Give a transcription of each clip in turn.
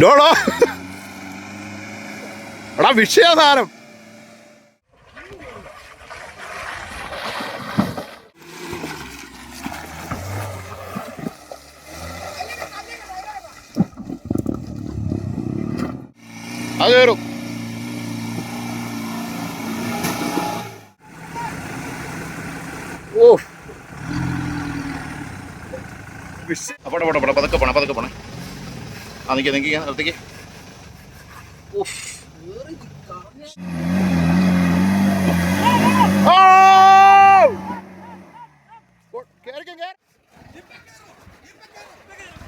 ഡോളോ. എടാ വിഷയസാരം അത് കയറും ഓ വിഷ- ആ, പോട്ടെ പോട്ടെ പോട്ടെ പതുക്കെ പോണേ പതുക്കെ പോണേ ആ നിൽക്കുക നിൽക്കുക നിർത്തിക്ക് ഉഫ്. ആ! ഓ, കേറിക്കോ, കേറ്.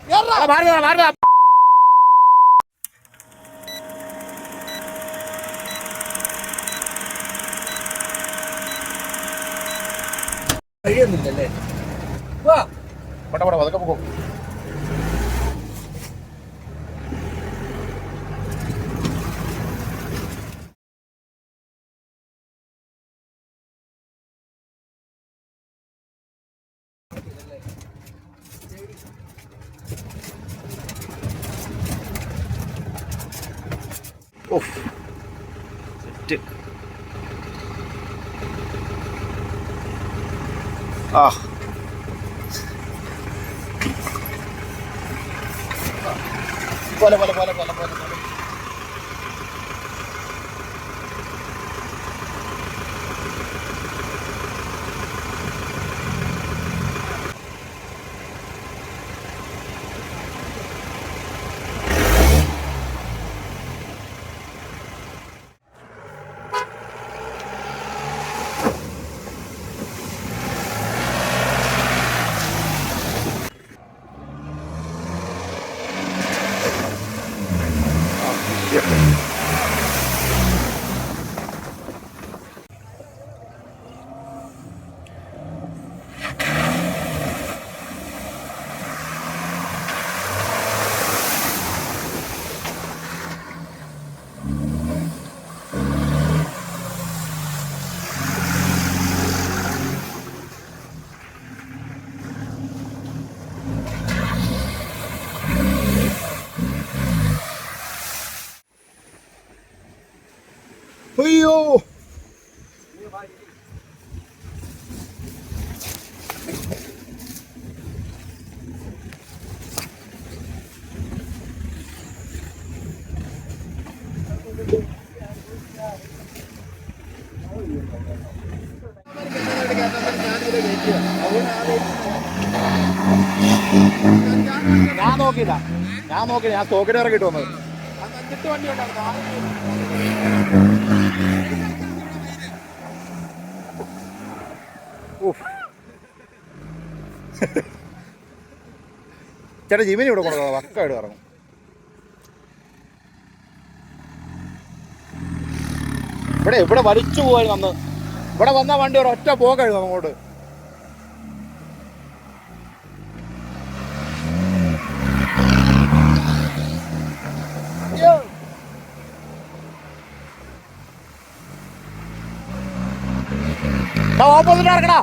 കേറടാ, മാറി വാ, മാറി വാ. കഴിയുന്നില്ലല്ലേ വാ പോട്ടെ പോട്ടെ പതുക്കെ പോകും ഓഫ് സെറ്റ് ആ പോലെ പോലെ പോലെ പോലെ പോലെ പോലെ അയ്യോ ഞാൻ നോക്കിയില്ല. ഞാൻ നോക്കിയില്ല. ഞാൻ തോക്കിന് ഇറങ്ങിട്ട് വന്നത്. ചേട്ടാ ജിമിനി ഇവിടെ കൊടുക്കാം വക്കായിട്ട് ഇറങ്ങും ഇവിടെ ഇവിടെ വലിച്ചു പോയി വന്ന്. ഇവിടെ വന്ന വണ്ടി ഒരൊറ്റ പോകായിരുന്നു അങ്ങോട്ട്. ഓപ്പോസിറ്റ് ഇറക്കടാ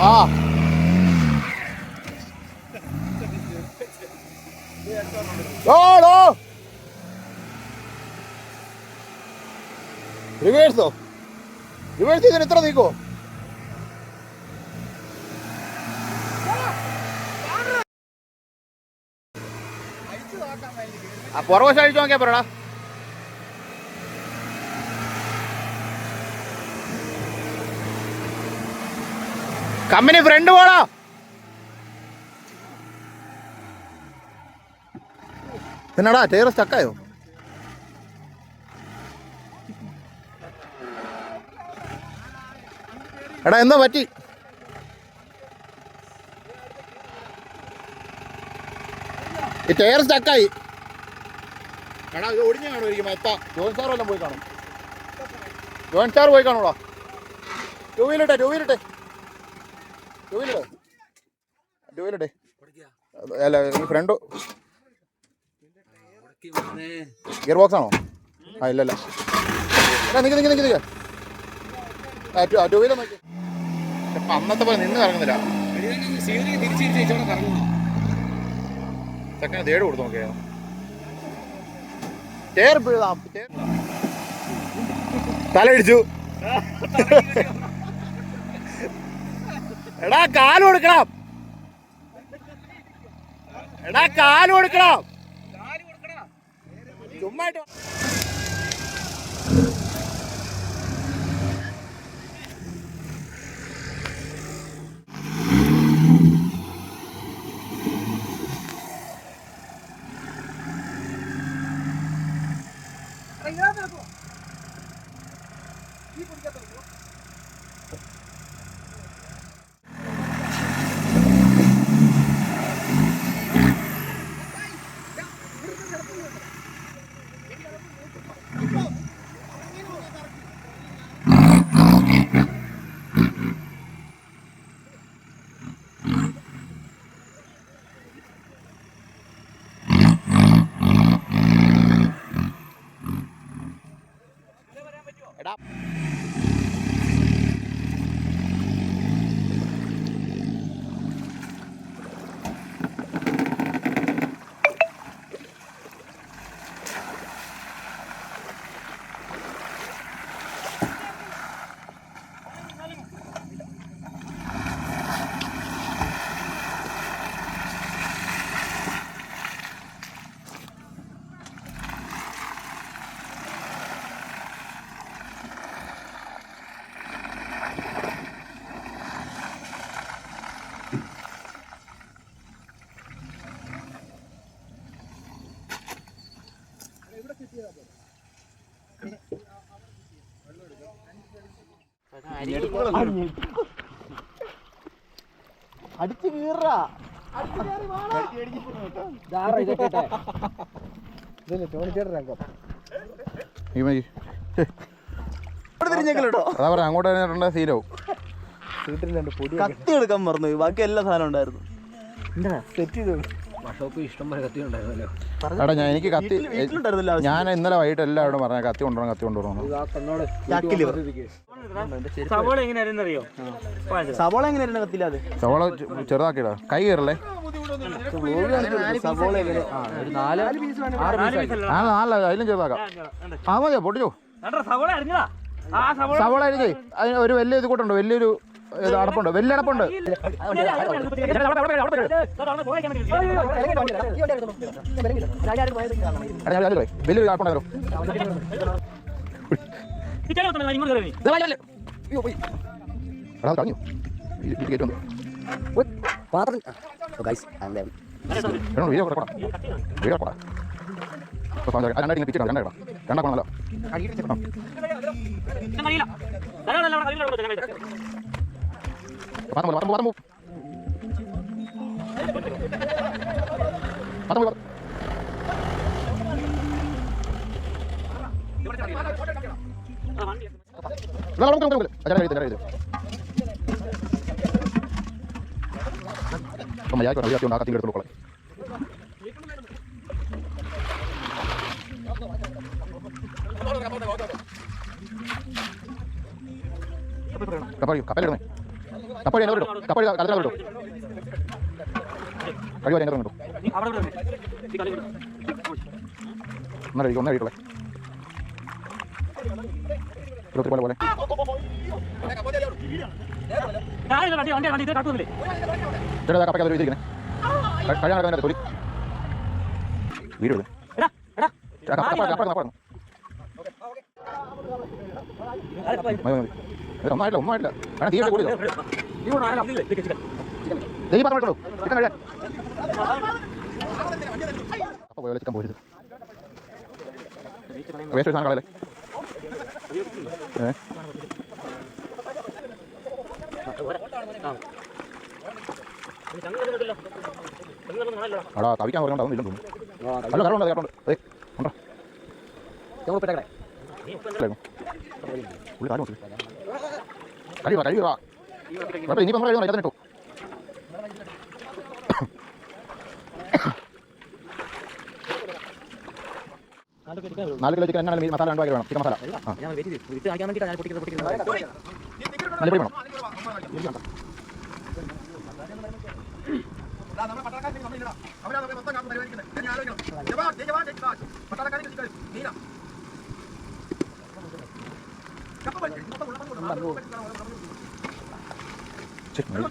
ആ. ഓടോ റിവേഴ്സോ റിവേഴ്സ് ചെയ്തിന് എത്ര നീക്കോ ആ പുറവശം അഴിച്ചു നോക്കിയാ പറയടാ കമ്പനി ഫ്രണ്ട് പോടാ. എന്നാടാ ടയർ സ്റ്റക്കായോ എടാ എന്താ പറ്റി? ഈ ടയർ സ്റ്റക്കായി എടാ ഇത് ഒടിഞ്ഞു കാണുമായിരിക്കും എത്താ ജോൺ സാർ വല്ലതും പോയി കാണും. ജോൺ സാർ പോയി കാണൂടാ ടൂ വീലിട്ടെ ടൂ വീലിട്ടെ ടൂ വീലിട്ടെ ടൂ വീലിട്ടെ അല്ല ഈ ഫ്രണ്ട് ഗിയർ ബോക്സ് ആണോ? ആ ഇല്ലല്ല നിക്ക് നിക്ക് നിക്ക് നിക്ക്. ആ ടൂ ആ ടൂ വീലർ നോക്കി. ഇപ്പം അന്നത്തെ പോലെ നിന്ന് കറങ്ങുന്നില്ല. ചെക്കന് തേട് കൊടുത്തു നോക്കിയാ. ചേർ തലയിടിച്ചു. എടാ കാൽ കൊടുക്കണം. എടാ കാൽ കൊടുക്കണം. ചുമ്മായിട്ട് എടാ അടിച്ചു കീറാ അതാ പറയാ അങ്ങോട്ട് സീനാവും കത്തി എടുക്കാൻ മറന്നു ബാക്കി എല്ലാ സാധനം ഉണ്ടായിരുന്നു. സെറ്റ് ചെയ്തു വർഷോപ്പ് ഇഷ്ടം പോലെ കത്തി ഉണ്ടായിരുന്നല്ലോ. എടാ ഞാൻ എനിക്ക് കത്തി ഞാൻ ഇന്നലെ വൈകിട്ട് എല്ലാവരോടും പറഞ്ഞ കത്തി കൊണ്ടുവരണം കത്തി കൊണ്ടുവരണം സവോള എങ്ങനെ അറിയോ സവോള എങ്ങനെയായിരുന്നു കത്തില്ലാതെ സവോള ചെ- കൈ കയറല്ലേ? സവോള എങ്ങനെ നാല് ആ നാലല്ല അതിലും ചെറുതാക്കാം. ആ മതിയോ പൊട്ടിച്ചോ. സവോള സവോള. സവോള അരിഞ്ഞേ അതിന് ഒരു വലിയ ഇത് കൂട്ടുണ്ട്. വലിയൊരു അടപ്പുണ്ട്. വലിയ അടപ്പുണ്ട്. വലിയൊരു അടപ്പുണ്ടായിരുന്നു പാത്രം പോലെ, പാത്രം പോ, പാത്രം പോ. പാത്രം പോ, പാത്രം. ഇല്ല, കൊടുക്ക്, കൊടുക്ക്, കൊടുക്ക്. ആ, ചേട്ടാ, എഴുതി, ചേട്ടാ, എഴുതി. അപ്പം മര്യാദയ്ക്ക് ഒരു കത്തി ഉണ്ട്, ആ കത്തി എടുത്തോളൂ കൊള്ളെ. കപ്പഴി എന്നോട് ഇടും കപ്പഴി കലത്തിനോട് ഇടും കഴിവാരി എന്നോട് ഇടും ഒന്നര ഒന്നര കഴിക്കുള്ളേ ഇരുപത്തി പോലെ പോലെ ചേട്ടാ കപ്പയ്ക്ക് അതൊരു ഇതിരിക്കണേ കഴിയാൻ നടക്കാൻ തൊലി വീട് ഒന്നായിട്ടില്ല ഒന്നായിട്ടില്ല വേണം തീരെ കൂടി ദൈവം പറഞ്ഞു ചിക്കൻ കഴിയാൻ അപ്പോൾ ചിക്കൻ പോയത് വേസ്റ്റ് സാധനം കളയല്ലേ അടാ തവിക്കാൻ പറഞ്ഞോണ്ട് അതൊന്നും അല്ല? കറണ്ട് കറണ്ട് ഏ ഉണ്ടോ ഉള്ളി കാര്യം കഴിയുക ഇനിയിപ്പം നമ്മൾ കഴിയണം ഇട്ടു. നാല് കിലോ ചിക്കൻ എന്നാണ് മസാല രണ്ട് വേണം ചിക്കൻ മസാല. മല്ലിപ്പൊടി വേണം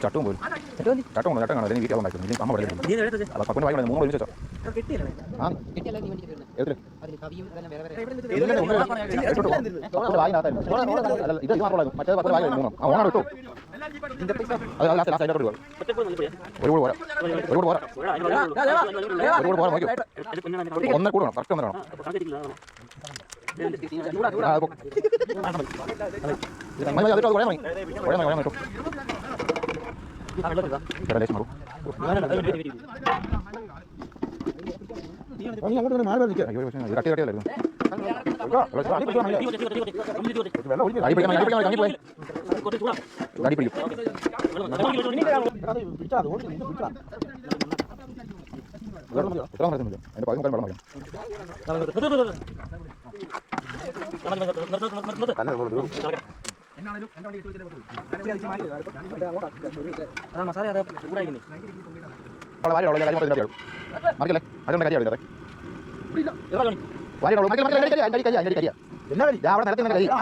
ചട്ടവും പോലും ചട്ടം ചട്ടം കാണാം. അല്ലെങ്കിൽ വീട്ടിൽ ഉണ്ടായിരുന്നു അമ്മ പറയുന്നത് അപ്പൊ പക്കുന് വായിക്കണം മൂന്ന് ഒരുമിച്ച് ഇത് ഇത് മാത്രമേ ഉള്ളൂ. മറ്റേത് പത്ത് വായി മൂന്നും. ആ ഓണം അത് ലാസ്റ്റ് ലാസ്റ്റ് അതിന്റെ കൂടെ ഒരു കൂടെ ഒരു കൂടെ പോരാ. ഒരു കൂടെ പോരാ നോക്കൂ ഒന്നര കൂടെ വേണം. കറക്റ്റ് ഒന്നര വേണം. മതി, മതി, മതി. മതി, മതി, അങ്ങോട്ട് മാറി നിൽക്കുക. അയ്യോ, പക്ഷേ കട്ടി കട്ടിയല്ലായിരുന്നു. അടി മതി, മതി. പിടിക്കും. അതിന്റെ പകുതി വെള്ളം മതിയോ? നിന്ന് കരി. ആ,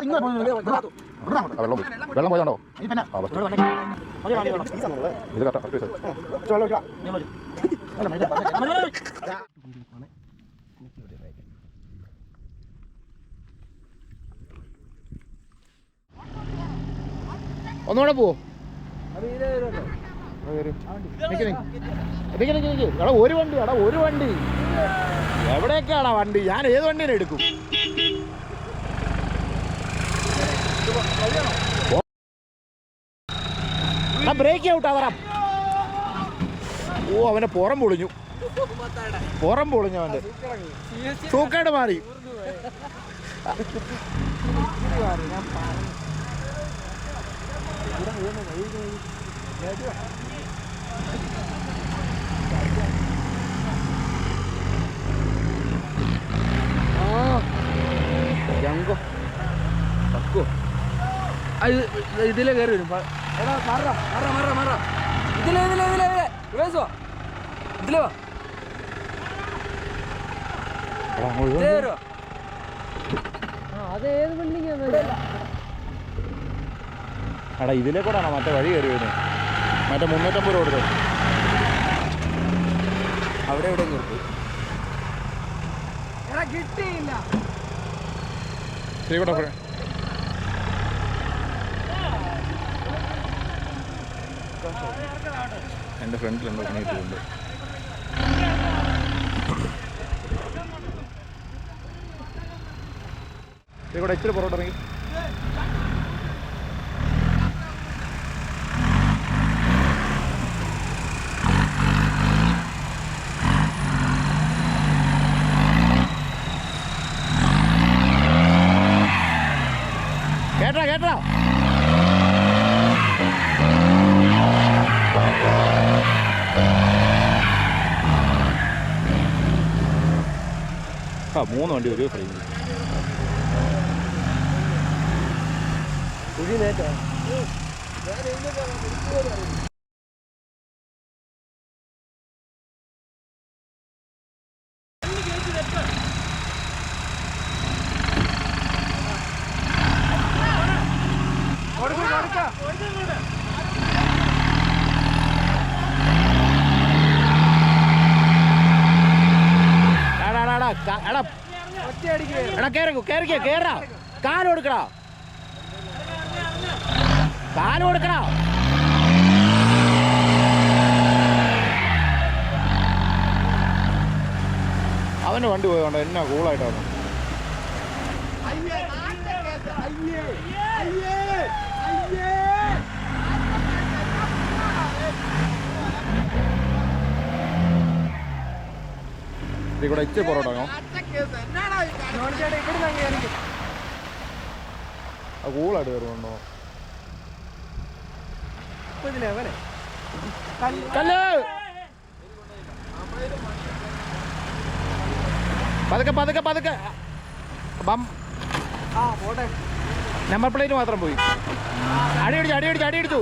വെള്ളം പോയി. വെള്ളം പോയതാണോ. ഇത് കറക്റ്റാ, കറക്റ്റ് വെച്ചത്. ഒന്നുകൂടെ പോവോ എടാ ഒരു വണ്ടി എടാ ഒരു വണ്ടി. എവിടെയൊക്കെയാണ് വണ്ടി? ഞാൻ ഏത് വണ്ടീനെ എടുക്കും? ബ്രേക്ക് ഔട്ട് അതറ ഓ അവന്റെ പുറം പൊളിഞ്ഞു. പുറം പൊളിഞ്ഞു അവന്റെ. സൂക്കേട് മാറി. ജങ്കോ പക്കോ ഇതിലെ കയറി വരും എടാ മാറാ മാറാ മാറാ മാറാ ഇതിലെ ഇതിലെ ഇതിലെ ഇതിലെ റിവേഴ്സ് വാ ഇതിലെ വാ ഇതിലെ വരുവാ എടാ ഇതിലെ കൂടാണോ? മറ്റേ വഴി കയറി വരുന്നത് മറ്റേ മുന്നൂറ്റമ്പത് രൂപ കൊടുത്തത് അവിടെ എവിടെ നിർത്തി. കിട്ടിയില്ല. ശ്രീകുട്ട എന്റെ ഫ്രണ്ടിലുണ്ടോ പണിയിട്ടുണ്ട് ഇവിടെ ഇച്ചിരി പുറത്തോട്ട് ഇറങ്ങി കേട്ടോ കേട്ടോ ആ മൂന്ന് വണ്ടി ഒരു ഫ്രീ എടാ എടാ, എടാ ക- എടാ എടാ കേറിക്കോ കേറാ. കാൽ കൊടുക്കടാ. കാൽ കൊടുക്കടാ. അവന്റെ വണ്ടി പോയോണ്ട് എന്നാ കൂളായിട്ടാണ് ഇവിടെ ഇച്ചിരി പുറത്തോട്ടോ ആ കൂളായിട്ട് കയറുന്നുണ്ടോ? കല്ല്. പതുക്കെ പതുക്കെ പതുക്കെ. ബം നമ്പർ പ്ലേറ്റ് മാത്രം പോയി. അടി അടിച്ചു അടി അടിച്ചു അടി അടിച്ചു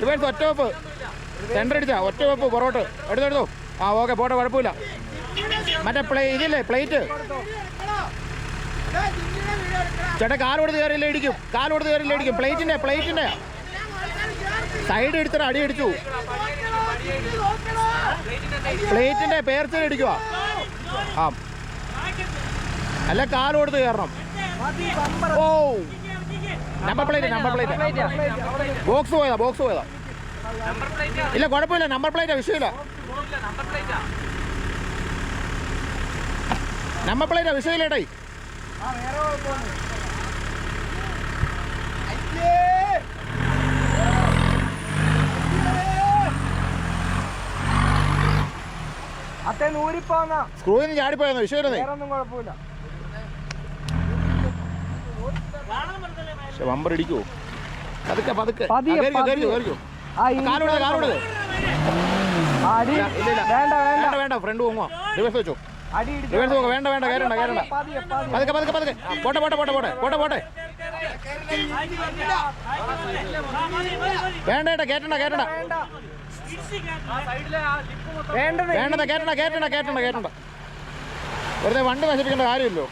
റിവേഴ്സ് ഒറ്റ വെപ്പ്. സെന്റർ അടിച്ചാ ഒറ്റ വെപ്പ് പുറകോട്ട് എടുത്തു എടുത്തു. ആ ഓക്കെ പോട്ടെ കുഴപ്പമില്ല. മറ്റേ പ്ലേ ഇതില്ലേ പ്ലേറ്റ്? ചേട്ടാ കാലോട് കയറിയില്ല ഇടിക്കും. കാലോട് കയറിയില്ല ഇടിക്കും. പ്ലേറ്റിന്റെ പ്ലേറ്റിന്റെ. സൈഡ് എടുത്തിട്ട് അടി അടിച്ചു പ്ലേറ്റിന്റെ പേർച്ച അടിക്കുക ആ. അല്ല കാലോടുത്ത് കയറണം. ഓ. Number plate number plate box പോയതാ ബോക്സ് പോയതാ. ഇല്ല കുഴപ്പമില്ല നമ്പർ പ്ലേറ്റാ വിഷയമില്ല. നമ്പർ പ്ലേറ്റാ വിഷയമില്ലേടേ അത്തേ നൂരിപ്പോന്ന സ്ക്രൂവിൽ നിന്ന് ചാടിപ്പോയെന്നോ? വിഷയമില്ലെന്നേ വേറെ ഒന്നും കുഴപ്പമില്ല. പക്ഷെ ബമ്പർ ഇടിക്കുവോ? പതുക്കെ പതുക്കെ. ഇല്ല, ഇല്ല. വേണ്ട വേണ്ട. വേണ്ട ഫ്രണ്ട് പോങ്ങോ ദിവസം വെച്ചോ. റിവേഴ്സ് പോകോ വേണ്ട വേണ്ട കയറണ്ട കയറണ്ട. പതുക്കെ പതുക്കെ പതുക്കെ. പോട്ടെ പോട്ടെ പോട്ടെ പോട്ടെ പോട്ടെ പോട്ടെ. വേണ്ട ഏട്ടാ കേട്ടണ്ട വേണ്ട വേണ്ടത് കേട്ടണ്ട കേട്ടണ്ട കേട്ടണ്ട കേട്ടണ്ട വെറുതെ വണ്ടി നശിപ്പിക്കേണ്ട കാര്യമില്ലോ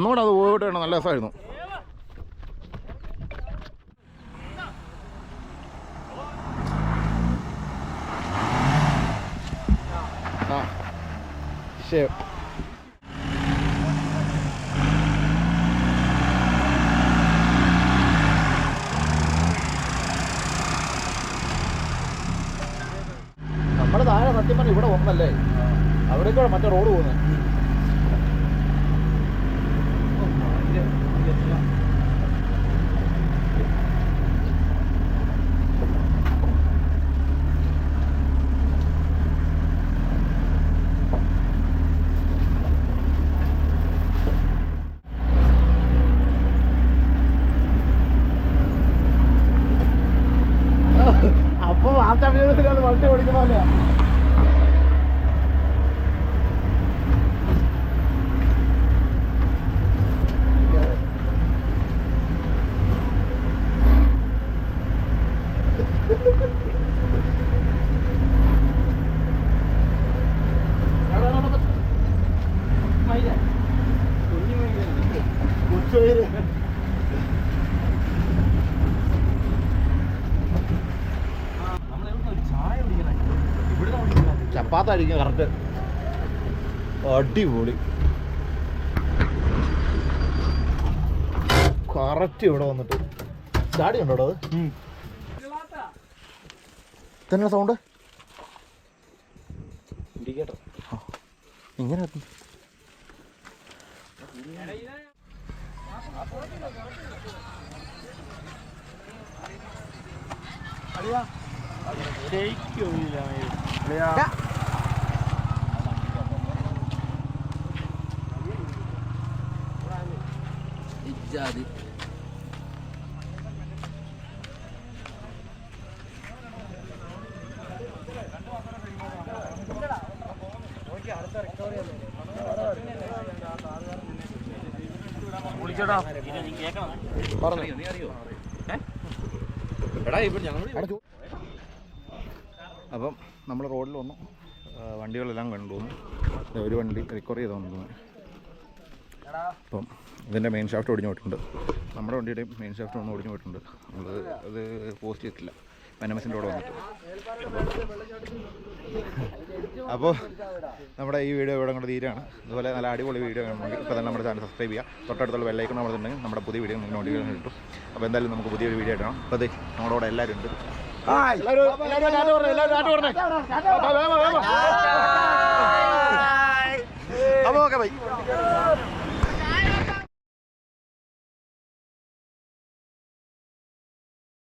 ഒന്നുകൂടെ അത് പോയിട്ട് വേണം. നല്ല രസമായിരുന്നു. ആ. ശരി ചപ്പാത്തായിരിക്കും കറക്റ്റ് അടിപൊളി. കറക്റ്റ് ഇവിടെ വന്നിട്ട്. ചാടി ഉണ്ടോ അത്? തന്നെ സൗണ്ട് ഇങ്ങനെ പറഞ്ഞു. അടച്ചു അപ്പം നമ്മൾ റോഡിൽ വന്നു. വണ്ടികളെല്ലാം കണ്ടു. ഒരു വണ്ടി റിക്കവർ ചെയ്ത് വന്നു അപ്പം ഇതിന്റെ മെയിൻ ഷാഫ്റ്റ് ഒടിഞ്ഞു പോയിട്ടുണ്ട്. നമ്മുടെ വണ്ടിയുടെയും മെയിൻ ഷാഫ്റ്റ് ഒന്ന് ഒടിഞ്ഞു പോയിട്ടുണ്ട്. അത് അത് പോസ്റ്റ് ചെയ്തിട്ടില്ല. മെനമസിന്റെ കൂടെ വന്നിട്ട്. അപ്പോൾ നമ്മുടെ ഈ വീഡിയോ ഇവിടെ കൊണ്ട് തീരാണ് അതുപോലെ നല്ല അടിപൊളി വീഡിയോ കാണണമെങ്കിൽ ഇപ്പോൾ തന്നെ നമ്മുടെ ചാനൽ സബ്സ്ക്രൈബ് ചെയ്യുക. തൊട്ടടുത്തുള്ള ബെല്ലൈക്കൺ നമ്മളുണ്ടെങ്കിൽ നമ്മുടെ പുതിയ വീഡിയോ നിങ്ങൾക്ക് നോട്ടിഫിക്കേഷൻ കിട്ടും. അപ്പോൾ എന്തായാലും നമുക്ക് പുതിയൊരു വീഡിയോ ഇടണം അപ്പോൾ അതെ നമ്മുടെ കൂടെ എല്ലാവരും ഉണ്ട്. അപ്പോൾ ഓക്കെ ബൈ